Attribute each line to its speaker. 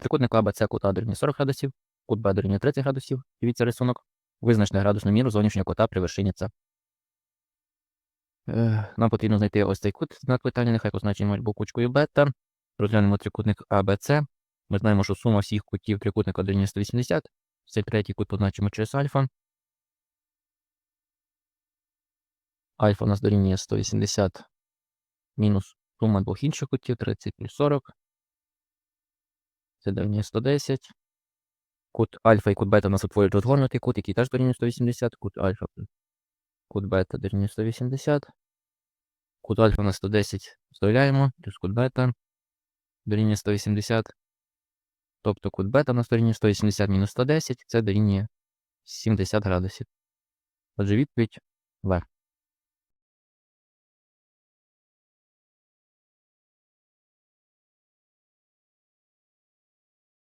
Speaker 1: трикутник АБЦ кут дорівнює 40 градусів, кут Б дорівнює 30 градусів. Дивіться рисунок. Визначте градусну міру зовнішнього кута при вершині С. Нам потрібно знайти ось цей кут знак питання, нехай позначимо буквочкою бета. Розглянемо трикутник АБЦ. Ми знаємо, що сума всіх кутів трикутника дорівнює 180. Цей третій кут позначимо через альфа. Альфа у нас дорівнює 180 мінус сума двох інших кутів 30 плюс 40. Це дорівнює 110. Кут альфа і кут бета у нас утворюють розгорнутий кут, який теж дорівнює 180. Кут альфа кут бета дорівнює 180. Кут альфа на 110 вставляємо, плюс кут бета дорівнює 180. Тобто кут бета на дорівнює 180 мінус 110, це дорівнює 70 градусів. Отже, відповідь В.